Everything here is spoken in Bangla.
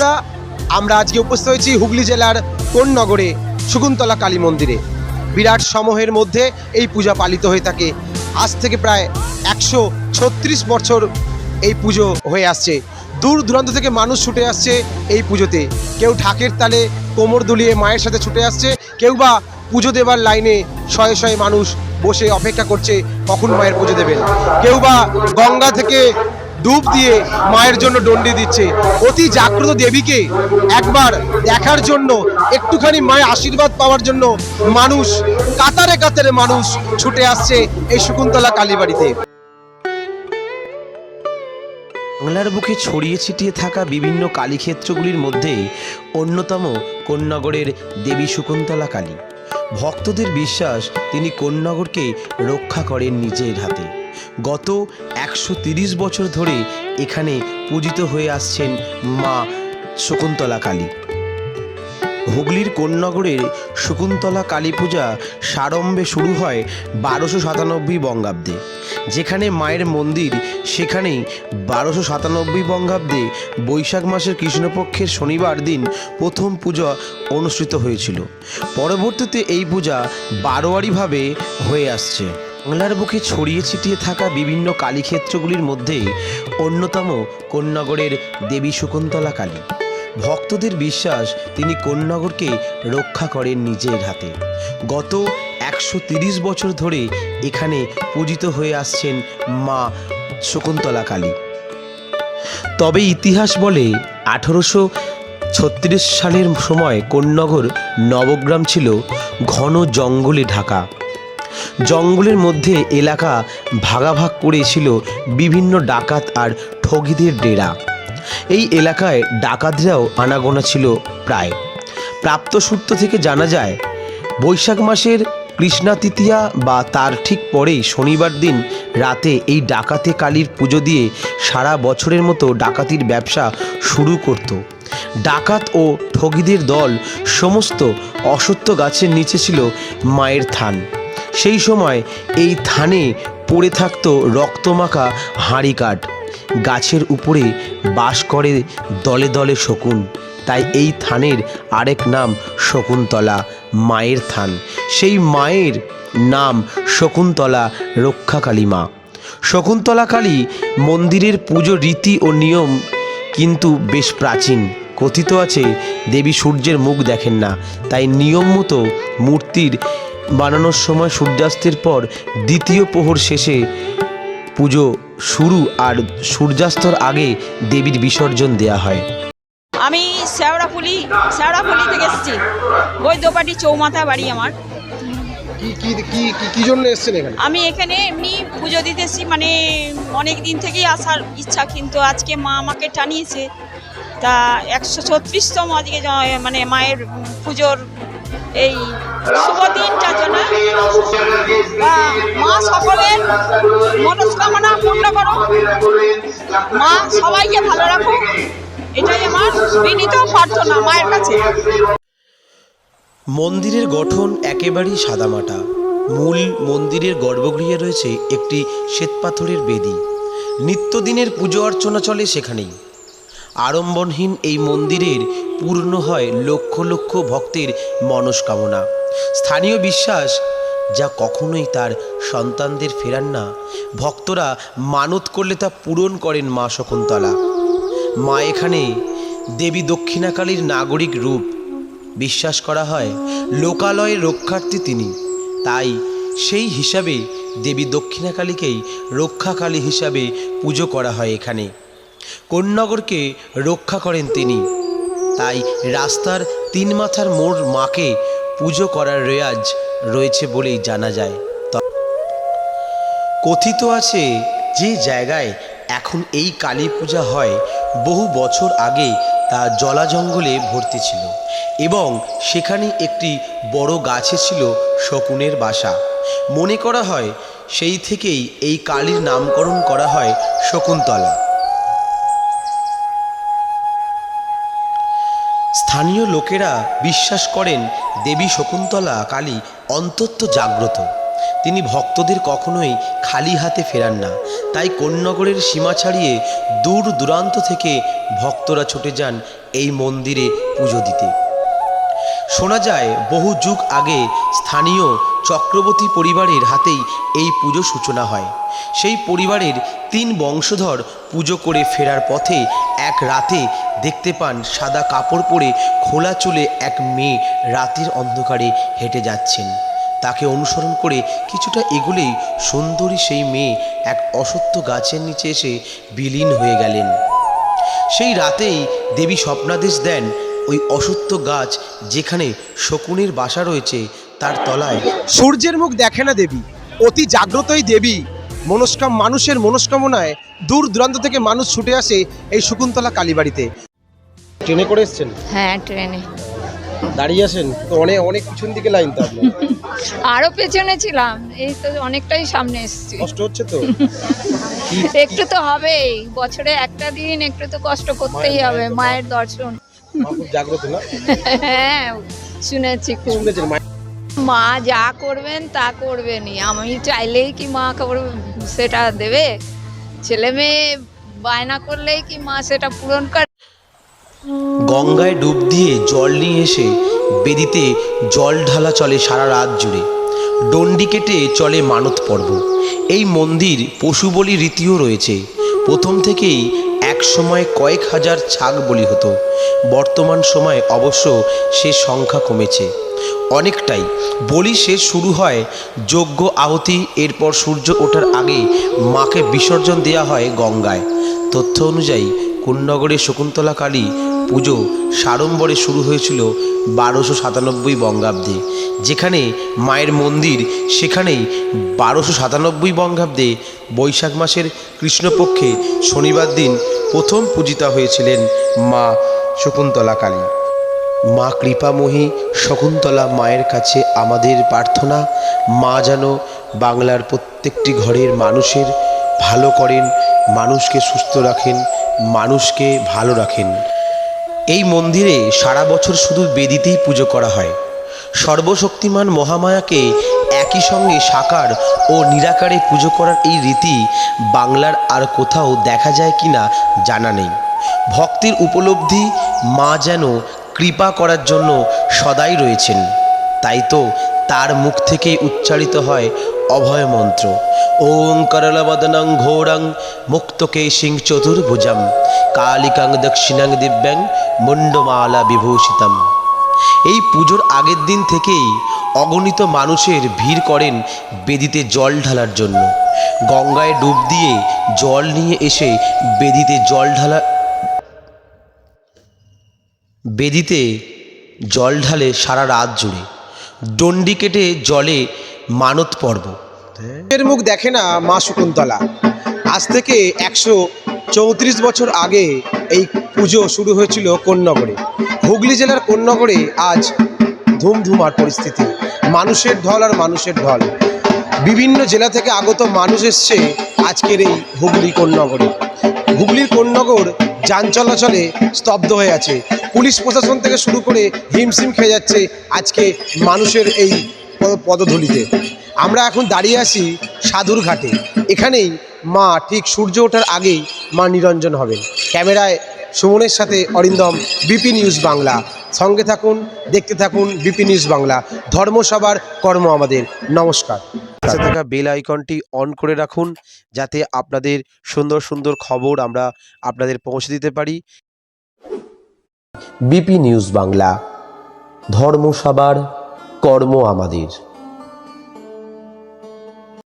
বন্ধুরা, আমরা আজকে উপস্থিত হয়েছি হুগলি জেলার কোন নগরে? শকুন্তলা কালী মন্দিরে। বিরাট সমূহের মধ্যে এই পূজা পালিত হয়ে থাকে। আজ থেকে প্রায় একশো ছত্রিশ বছর এই পুজো হয়ে আসছে। দূর দূরান্ত থেকে মানুষ ছুটে আসছে এই পুজোতে। কেউ ঢাকের তালে কোমর দুলিয়ে মায়ের সাথে ছুটে আসছে, কেউ বা পুজো দেবার লাইনে শয়ে শয়ে মানুষ বসে অপেক্ষা করছে কখন মায়ের পুজো দেবেন। কেউ বা গঙ্গা থেকে ডুব দিয়ে মায়ের জন্য দণ্ডি দিচ্ছে। অতি জাগ্রত দেবীকে একবার দেখার জন্য, একটুখানি মায়ের আশীর্বাদ পাওয়ার জন্য মানুষ, কাতারে কাতারে মানুষ ছুটে আসছে এই শকুন্তলা কালীবাড়িতে। বাংলার বুকে ছড়িয়ে ছিটিয়ে থাকা বিভিন্ন কালীক্ষেত্রগুলির মধ্যে অন্যতম কোন্নগরের দেবী শকুন্তলা কালী। ভক্তদের বিশ্বাস, তিনি কোন্নগরকে রক্ষা করেন নিজের হাতে। গত একশো বছর ধরে এখানে পূজিত হয়ে আসছেন মা শকুন্তলা কালী। হুগলির কোন্নগরের শকুন্তলা কালী পূজা সাড়ম্বে শুরু হয় বারোশো সাতানব্বই বঙ্গাব্দে। যেখানে মায়ের মন্দির, সেখানেই বারোশো সাতানব্বই বঙ্গাব্দে বৈশাখ মাসের কৃষ্ণপক্ষের শনিবার দিন প্রথম পূজা অনুষ্ঠিত হয়েছিল। পরবর্তীতে এই পূজা বারোয়ারিভাবে হয়ে আসছে। বাংলার বুকে ছড়িয়ে ছিটিয়ে থাকা বিভিন্ন কালীক্ষেত্রগুলির মধ্যে অন্যতম কোন্নগরের দেবী শকুন্তলা কালী। ভক্তদের বিশ্বাস, তিনি কোন্নগরকে রক্ষা করেন নিজের হাতে। গত একশো বছর ধরে এখানে পূজিত হয়ে আসছেন মা শকুন্তলা কালী। তবে ইতিহাস বলে আঠারোশো ছত্রিশ সালের সময় কোন্নগর নবগ্রাম ছিল ঘন জঙ্গলে ঢাকা। জঙ্গলের মধ্যে এলাকা ভাগাভাগ করেছিল বিভিন্ন ডাকাত আর ঠগিদের ডেরা। এই এলাকায় ডাকাতরাও আনাগোনা ছিল প্রায়। প্রাপ্ত সূত্র থেকে জানা যায়, বৈশাখ মাসের কৃষ্ণা তৃতীয়া বা তার ঠিক পরেই শনিবার দিন রাতে এই ডাকাতে কালীর পুজো দিয়ে সারা বছরের মতো ডাকাতির ব্যবসা শুরু করত। ডাকাত ও ঠগিদের দল সমস্ত অসত্য গাছের নিচে ছিল মায়ের থান। সেই সময় এই থানে পড়ে থাকতো রক্তমাখা হাঁড়ি কাঠ। গাছের উপরে বাস করে দলে দলে শকুন। তাই এই থানের আরেক নাম শকুন্তলা, মায়ের থান। সেই মায়ের নাম শকুন্তলা রক্ষাকালী মা। শকুন্তলা কালী মন্দিরের পুজো রীতি ও নিয়ম কিন্তু বেশ প্রাচীন। কথিত আছে, দেবী সূর্যের মুখ দেখেন না। তাই নিয়ম মতো মূর্তির বানানোর সময় সূর্যাস্তের পর দ্বিতীয় প্রহর শেষে পুজো শুরু আর সূর্যাস্তর আগে দেবীর বিসর্জন দেয়া হয়। আমি শেওড়াফুলি শেওড়াফুলি থেকে এসেছি। বৈদ্যপাটি চৌমাথা বাড়ি আমার। কি কি কি কি- কি জন্য এসেছেন এখানে? আমি এখানে এমনি পুজো দিতেছি মানে অনেক দিন থেকেই আসার ইচ্ছা কিন্তু আজকে মা আমাকে টানিয়েছে। তা একশো ছত্রিশতম আজকে মানে মায়ের পুজোর এই শুভ দিনটার জন্য মা সকলের মনস্কামনা পূর্ণ করো। মা সবাইকে ভালো রাখো। এটাই আমার বিনীত প্রার্থনা মায়ের কাছে। মন্দিরের গঠন একেবারেই সাদামাটা। মূল মন্দিরের গর্ভগৃহে রয়েছে একটি শ্বেতপাথরের বেদি। নিত্যদিনের পুজো অর্চনা চলে সেখানেই। আড়ম্বরহীন এই মন্দিরের পূর্ণ হয় লক্ষ লক্ষ ভক্তের মনস্কামনা। স্থানীয় বিশ্বাস, যা কখনোই তার সন্তানদের ফেরান না, ভক্তরা মানত করলে তা পূরণ করেন মা শকুন্তলা। মা এখানে দেবী দক্ষিণাকালীর নাগরিক রূপ। বিশ্বাস করা হয় লোকালয়ের রক্ষার্থী তিনি। তাই সেই হিসাবে দেবী দক্ষিণাকালীকেই রক্ষাকালী হিসাবে পুজো করা হয় এখানে। কোন্নগরকে রক্ষা করেন তিনি। তাই রাস্তার তিন মাথার মোড় মাকে পুজো করার রেয়াজ রয়েছে বলেই জানা যায়। কথিত আছে যে জায়গায় এখন এই কালী পূজা হয়, বহু বছর আগে তা জলা জঙ্গলে ভর্তি ছিল এবং সেখানে একটি বড় গাছে ছিল শকুনের বাসা। মনে করা হয় সেই থেকেই এই কালীর নামকরণ করা হয় শকুন্তলা। স্থানীয় লোকেরা বিশ্বাস করেন দেবী শকুন্তলা কালী অন্তত জাগ্রত। তিনি ভক্তদের কখনোই খালি হাতে ফেরান না। তাই কোন্নগরের সীমা ছাড়িয়ে দূর দূরান্ত থেকে ভক্তরা ছুটে যান এই মন্দিরে পুজো দিতে। শোনা যায়, বহু যুগ আগে স্থানীয় চক্রবর্তী পরিবারের হাতেই এই পুজো সূচনা হয়। সেই পরিবারের তিন বংশধর পুজো করে ফেরার পথে এক রাতে দেখতে পান সাদা কাপড় পরে খোলা চুলে এক মেয়ে রাতের অন্ধকারে হেঁটে যাচ্ছেন। তাকে অনুসরণ করে কিছুটা এগুলেই সুন্দরী সেই মেয়ে এক অসত্য গাছের নিচে এসে বিলীন হয়ে গেলেন। সেই রাতেই দেবী স্বপ্নাদেশ দেন ওই অসত্য গাছ যেখানে শকুনের বাসা রয়েছে তার তলায়। সূর্যের মুখ দেখে না দেবী, অতি জাগ্রতই দেবী। মনস্কাম মানুষের মনস্কামনায় দূর দূরান্ত থেকে মানুষ ছুটে আসে এই শকুন্তলা কালীবাড়িতে। ট্রেনে করে এসছেন? হ্যাঁ ট্রেনে। দাঁড়িয়ে আছেন? তো অনেক অনেক পিছন দিকে লাইন তো আপনার। আরও পেছনে ছিলাম। এই তো অনেকটাই সামনে এসেছি। কষ্ট হচ্ছে তো? একটু তো হবেই। বছরে একটা দিন একটু তো কষ্ট করতেই হবে মায়ের দর্শন। মা জাগ্রত না? হ্যাঁ শুনেছি খুব। শুনেছেন? মা যা করবেন তা করবেনই। আমি চাইলেই কি মা করবে? সেটা দেবে। ছেলে মেয়ে বায়না করলেই কি মা সেটা পূরণ করে? গঙ্গায় ডুব দিয়ে জল নিয়ে এসে বেদিতে জল ঢালা চলে সারা রাত জুড়ে। ডন্ডি কেটে চলে মানত পর্ব। এই মন্দির পশু বলি রীতিও রয়েছে। প্রথম থেকেই এক সময় কয়েক হাজার ছাগ বলি হতো। বর্তমান সময়ে অবশ্য সে সংখ্যা কমেছে। অনেকটাই। বলি শেষ শুরু হয় যজ্ঞ আহুতি, এরপর সূর্য ওঠার আগে মাকে বিসর্জন দেওয়া হয় গঙ্গায়। তথ্য অনুযায়ী কুন্নগরে শকুন্তলা কালী পুজো সাড়ম্বরে শুরু হয়েছিল বারোশো সাতানব্বই বঙ্গাব্দে। যেখানে মায়ের মন্দির, সেখানেই বারোশো সাতানব্বই বঙ্গাব্দে বৈশাখ মাসের কৃষ্ণপক্ষে শনিবার দিন প্রথম পূজিতা হয়েছিলেন মা শকুন্তলা কালী। মা কৃপাময়ী শকুন্তলা মায়ের কাছে আমাদের প্রার্থনা, মা যেন বাংলার প্রত্যেকটি ঘরের মানুষের ভালো করেন, মানুষকে সুস্থ রাখেন, মানুষকে ভালো রাখেন। এই মন্দিরে সারা বছর শুধু বেদিতেই পুজো করা হয়। সর্বশক্তিমান মহামায়াকে একই সঙ্গে সাকার ও নিরাকারে পুজো করার এই রীতি বাংলার আর কোথাও দেখা যায় কিনা জানা নেই। ভক্তির উপলব্ধি মা যেন কৃপা করার জন্য সদাই রয়েছেন। তাই তো তার মুখ থেকেই উচ্চারিত হয় অভয় মন্ত্র ওং করলবদনং ঘোরং মুক্তকে সিং চতুর্ভুজম, কালিকাং দক্ষিণাং দিব্যাং মুন্ডমালা বিভূষিতম। এই পুজোর আগের দিন থেকেই অগণিত মানুষের ভিড় করেন বেদিতে জল ঢালার জন্য। গঙ্গায় ডুব দিয়ে জল নিয়ে এসে বেদিতে জল ঢালা বেদিতে জল ঢালে সারা রাত জুড়ে। ডন্ডি কেটে জলে মানত পর্ব। এর মুখ দেখে না মা শকুন্তলা। আজ থেকে একশো চৌত্রিশ বছর আগে এই পুজো শুরু হয়েছিল কোন্নগরে। হুগলি জেলার কোন্নগরে আজ ধুমধুমার পরিস্থিতি। মানুষের ঢল আর মানুষের ঢল। বিভিন্ন জেলা থেকে আগত মানুষ এসছে আজকের এই হুগলি কোন্নগরে। হুগলির কোন্নগর যান চলাচলে স্তব্ধ হয়ে আছে। পুলিশ প্রশাসন থেকে শুরু করে হিমশিম খেয়ে যাচ্ছে আজকে মানুষের এই পদধূলিতে। আমরা এখন দাঁড়িয়ে আছি সাধুর ঘাটে। এখানেই মা ঠিক সূর্য ওঠার আগেই মা নিরঞ্জন হবেন। ক্যামেরায় সুমনের সাথে অরিন্দম, বিপি নিউজ বাংলা। সঙ্গে থাকুন, দেখতে থাকুন বিপি নিউজ বাংলা। ধর্মসভার কর্ম আমাদের। নমস্কার। থাকা বেল আইকনটি অন করে রাখুন, যাতে আপনাদের সুন্দর সুন্দর খবর আমরা আপনাদের পৌঁছে দিতে পারি। বিপি নিউজ বাংলা, ধর্মসভার কর্ম আমাদের।